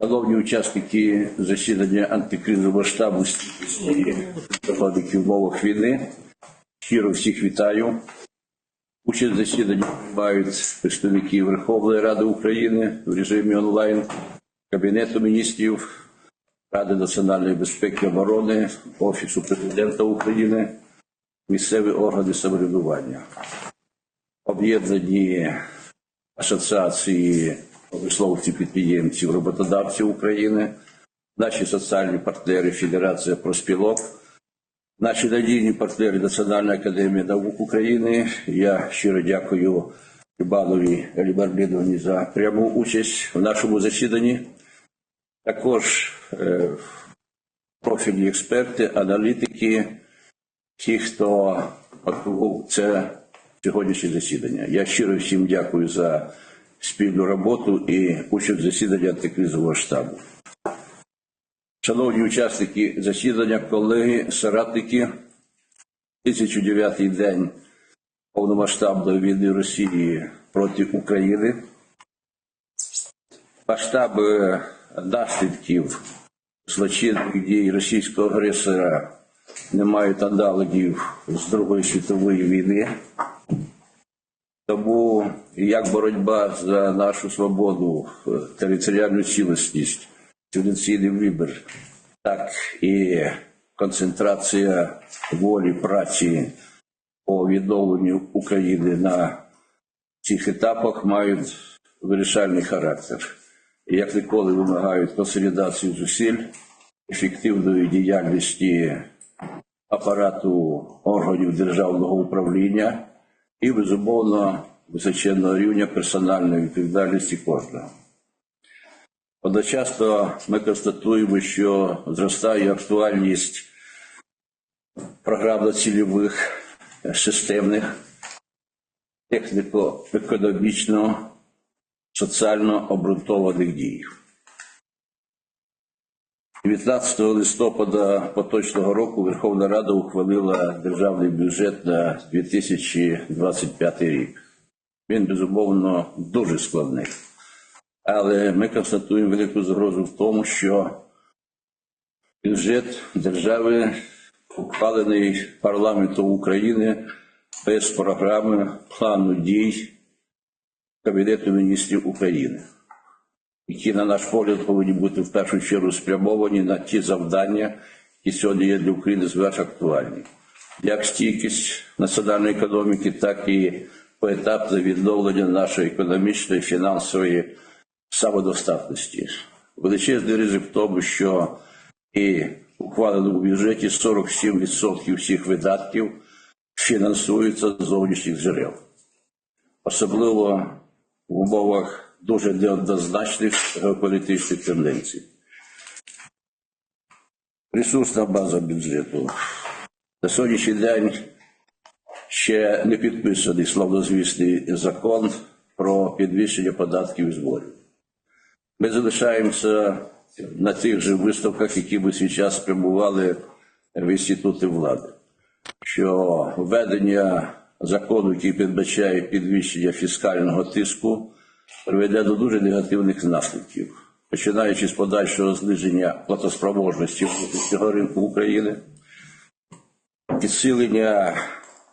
Шановні учасники засідання антикризового штабу в умовах війни, щиро всіх вітаю. Участь в засіданні приймають представники Верховної Ради України в режимі онлайн, Кабінету міністрів, Ради національної безпеки і оборони, Офісу президента України, місцеві органи самоврядування, об'єднані асоціації промисловців, підприємців, роботодавців України, наші соціальні партнери Федерація проспілок, наші надійні партнери Національна академія наук України. Я щиро дякую Любанові Елібарлідовні за пряму участь в нашому засіданні. Також е, профільні експерти, аналітики, ті, хто це сьогоднішнє засідання. Я щиро всім дякую за спільну роботу і участь в засіданні антикризового штабу. Шановні учасники засідання, колеги, соратники, 1009 день повномасштабної війни Росії проти України. Масштаби наслідків злочинних дій російського агресора не мають аналогів з Другої світової війни. Тому як боротьба за нашу свободу, е, територіальну цілісність, цивілізаційний вибір, так і концентрація волі праці по відновленню України на цих етапах мають вирішальний характер. І як ніколи вимагають консолідації зусиль, ефективної діяльності апарату органів державного управління і, безумовно, височенного рівня персональної відповідальності кожного. Одночасно ми констатуємо, що зростає актуальність програмно-цільових е, системних, техніко-економічно, соціально обґрунтованих дій. 19 листопада поточного року Верховна Рада ухвалила державний бюджет на 2025 рік. Він, безумовно, дуже складний. Але ми констатуємо велику загрозу в тому, що бюджет держави ухвалений парламентом України без програми плану дій Кабінету міністрів України які, на наш погляд, повинні бути в першу чергу спрямовані на ті завдання, які сьогодні є для України зверх актуальні, як стійкість національної економіки, так і поетапне відновлення нашої економічної фінансової самодостатності. Величезний ризик в тому, що і ухвалено у бюджеті 47% всіх видатків фінансуються з зовнішніх джерел, особливо в умовах дуже неоднозначних геополітичних тенденцій. Ресурсна база бюджету. На сьогоднішній день ще не підписаний славнозвісний закон про підвищення податків і зборів. Ми залишаємося на тих же виставках, які ми свій час спрямували в інститути влади, що введення закону, який передбачає підвищення фіскального тиску, приведе до дуже негативних наслідків, починаючи з подальшого зниження платоспроможності внутрішнього ринку України, підсилення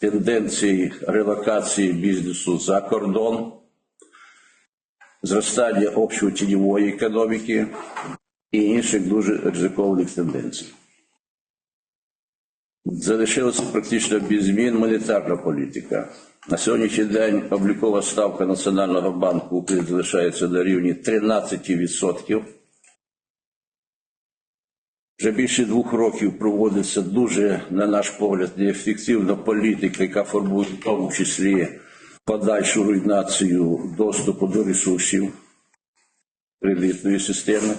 тенденцій релокації бізнесу за кордон, зростання общої тіньової економіки і інших дуже ризикованих тенденцій. Залишилася практично без змін монетарна політика. На сьогоднішній день облікова ставка Національного банку України залишається на рівні 13%. Вже більше двох років проводиться дуже, на наш погляд, неефективна політика, яка формує в тому числі подальшу руйнацію доступу до ресурсів кредитної системи.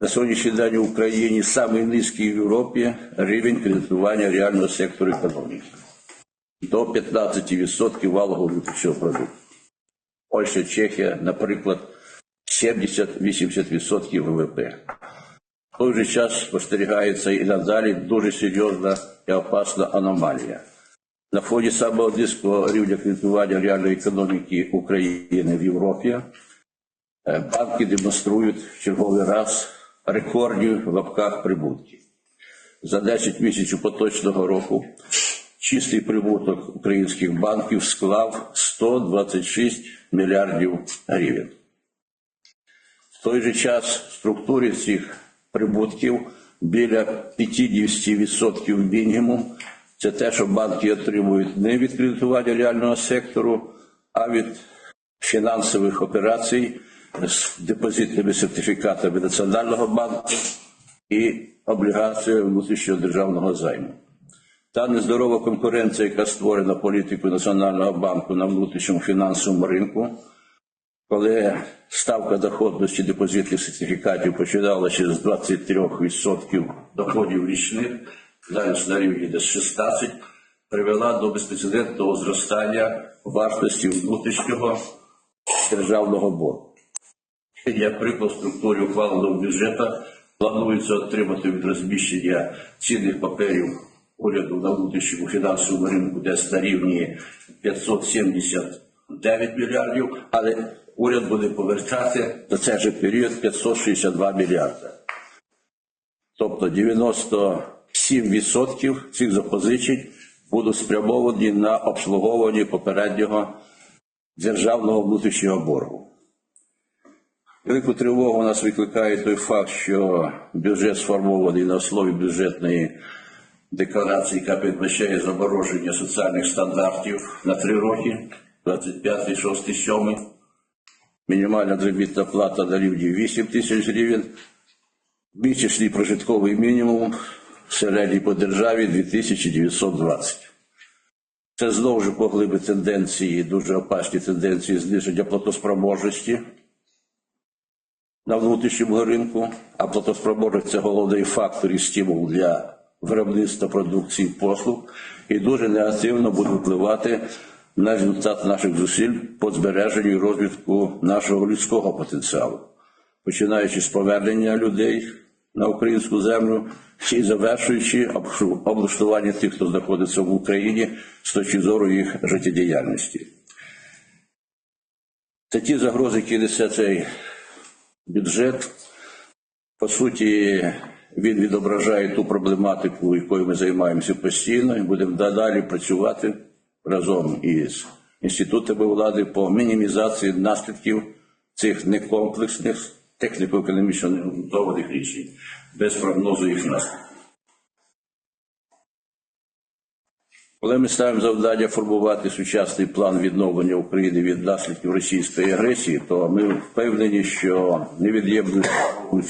На сьогоднішній день в Україні самий низький в Європі рівень кредитування реального сектору економіки до 15% валового внутрішнього продукту. Польща, Чехія, наприклад, 70-80% ВВП. В той же час спостерігається і надалі дуже серйозна і опасна аномалія. На фоні самого низького рівня кредитування реальної економіки України в Європі Е, Банки демонструють в черговий раз рекордні в лапках прибутки. За 10 місяців поточного року чистий прибуток українських банків склав 126 мільярдів гривень. В той же час в структурі цих прибутків біля 50% мінімум. Це те, що банки отримують не від кредитування реального сектору, а від фінансових операцій з депозитними сертифікатами Національного банку і облігаціями внутрішнього державного займу. Та нездорова конкуренція, яка створена політикою Національного банку на внутрішньому фінансовому ринку, коли ставка доходності депозитних сертифікатів починала ще з 23% доходів річних, зараз на рівні десь 16, привела до безпрецедентного зростання вартості внутрішнього державного боргу. Як в структурі ухваленого бюджету планується отримати від розміщення цінних паперів уряду на внутрішньому фінансовому ринку десь на рівні 579 мільярдів, але уряд буде повертати за цей же період 562 мільярди. Тобто 97% цих запозичень будуть спрямовані на обслуговування попереднього державного внутрішнього боргу. Велику тривогу у нас викликає той факт, що бюджет сформований на основі бюджетної декларації, яка передбачає замороження соціальних стандартів на три роки, 25, 6, 7. Мінімальна заробітна плата на рівні 8 тисяч гривень, місячний прожитковий мінімум середній по державі 2920. Це знову ж поглибить тенденції, дуже опасні тенденції зниження платоспроможності на внутрішньому ринку, а платоспроможність це головний фактор і стимул для виробництва продукції послуг і дуже негативно буде впливати на результат наших зусиль по збереженню і розвитку нашого людського потенціалу, починаючи з повернення людей на українську землю і завершуючи облаштування тих, хто знаходиться в Україні з точки зору їх життєдіяльності. Це ті загрози, які несе цей бюджет. По суті, він відображає ту проблематику, якою ми займаємося постійно, і будемо далі працювати разом із інститутами влади по мінімізації наслідків цих некомплексних техніко-економічно необґрунтованих рішень без прогнозу їх наслідків. Коли ми ставимо завдання формувати сучасний план відновлення України від наслідків російської агресії, то ми впевнені, що невід'ємною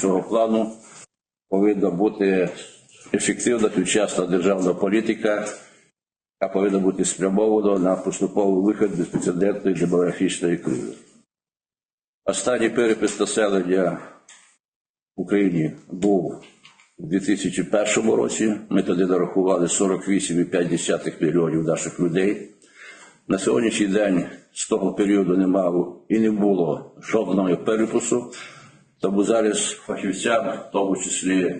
цього плану повинна бути ефективна сучасна державна політика, яка повинна бути спрямована на поступовий вихід з безпрецедентної демографічної кризи. Останній перепис населення в Україні був у 2001 році. Ми тоді нарахували 48,5 мільйонів наших людей. На сьогоднішній день з того періоду немає і не було жодного перепису. Тому зараз фахівцям, в тому числі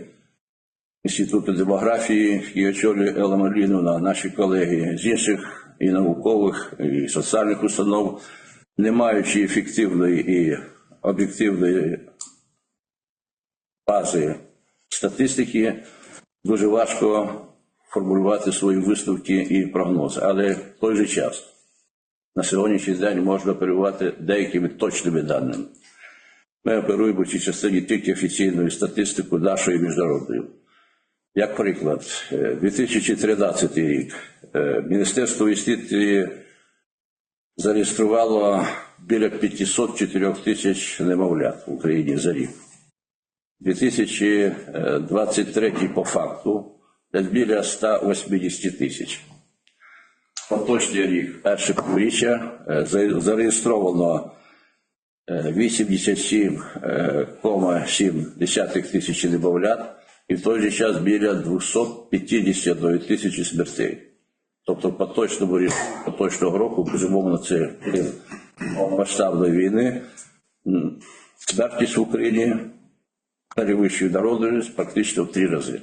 Інституту демографії, і очолює Елла Маліновна, наші колеги з інших і наукових, і соціальних установ, не маючи ефективної і об'єктивної бази статистики, дуже важко формулювати свої висновки і прогнози. Але в той же час на сьогоднішній день можна оперувати деякими точними даними. Ми оперуємо в цій частині тільки офіційною статистикою нашою і міжнародною. Як приклад, е, 2013 рік е, Міністерство юстиції зареєструвало біля 504 тисяч немовлят в Україні за рік. 2023 по факту десь біля 180 тисяч. Поточний рік, перше півріччя, е, зареєстровано е, 87,7 тисячі немовлят і в той же час біля 251 тисячі смертей. Тобто поточному рік поточного року, безумовно, це рік масштабної війни. Смертність в Україні перевищує народжуваність практично в три рази.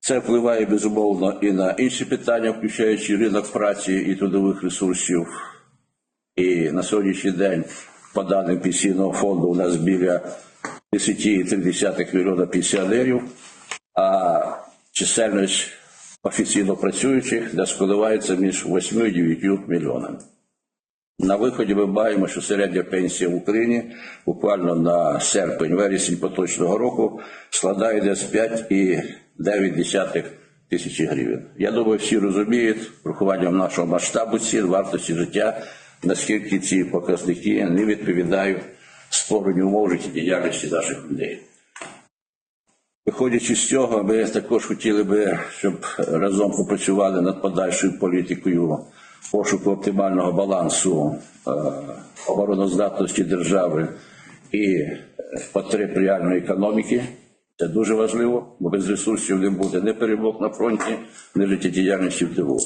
Це впливає безумовно і на інші питання, включаючи ринок праці і трудових ресурсів. І на сьогоднішній день по даним пенсійного фонду у нас біля 10,3 мільйона пенсіонерів, а чисельність офіційно працюючих десь коливається між 8 і 9 мільйонами. На виході ми бачимо, що середня пенсія в Україні буквально на серпень-вересень поточного року складає десь 5,9 тисячі гривень. Я думаю, всі розуміють врахуванням нашого масштабу цін, вартості життя, наскільки ці показники не відповідають створенню умов життєдіяльності наших людей. Виходячи з цього, ми також хотіли би, щоб разом попрацювали над подальшою політикою пошуку оптимального балансу е, обороноздатності держави і е, потреб реальної економіки. Це дуже важливо, бо без ресурсів не буде ні перемог на фронті, ні життєдіяльності в тилу.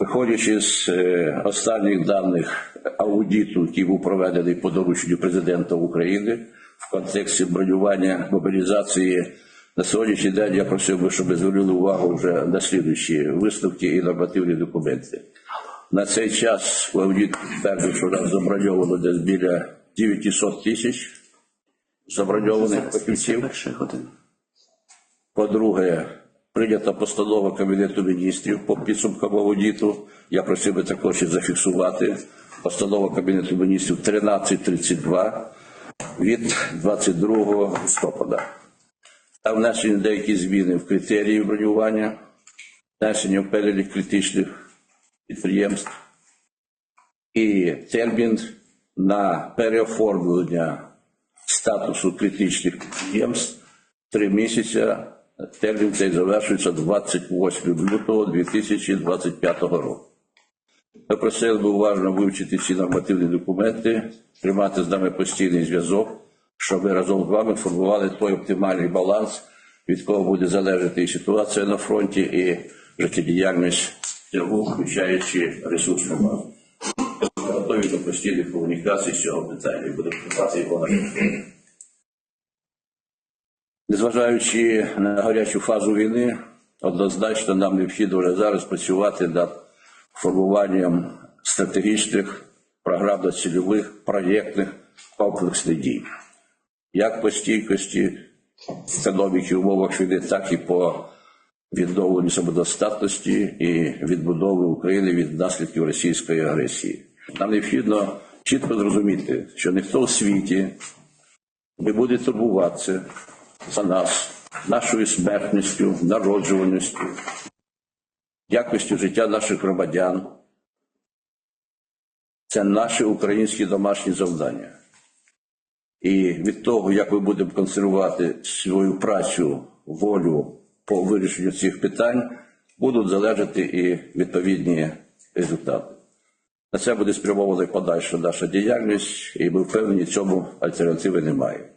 Виходячи з е, останніх даних аудиту, який був проведений по дорученню президента України в контексті бронювання мобілізації, на сьогоднішній день я просив би, щоб звернули увагу вже на слідуючі висновки і нормативні документи. На цей час аудит підтвердив, що нас заброньовано десь біля 900 тисяч заброньованих фахівців. По-друге, прийнята постанова Кабінету міністрів по підсумкам аудиту. Я просив би також і зафіксувати. Постанова Кабінету міністрів 1332 від 22 листопада. Там внесені деякі зміни в критерії бронювання, внесення в перелік критичних підприємств і термін на переоформлення статусу критичних підприємств три місяці. Термін цей завершується 28 лютого 2025 року. Ми просили би уважно вивчити ці нормативні документи, тримати з нами постійний зв'язок, щоб ми разом з вами формували той оптимальний баланс, від кого буде залежати і ситуація на фронті, і життєдіяльність тягу, включаючи ресурсну базу. Готові до постійних комунікацій з цього питання і будемо працювати його на. Незважаючи на гарячу фазу війни, однозначно нам необхідно вже зараз працювати над формуванням стратегічних програмно-цільових проєктних комплексних дій, як по стійкості економіки в умовах війни, так і по відновленню самодостатності і відбудови України від наслідків російської агресії. Нам необхідно чітко зрозуміти, що ніхто в світі не буде турбуватися за нас, нашою смертністю, народжуваністю, якістю життя наших громадян. Це наші українські домашні завдання. І від того, як ми будемо консервувати свою працю, волю по вирішенню цих питань, будуть залежати і відповідні результати. На це буде спрямована подальша наша діяльність, і ми впевнені, цьому альтернативи немає.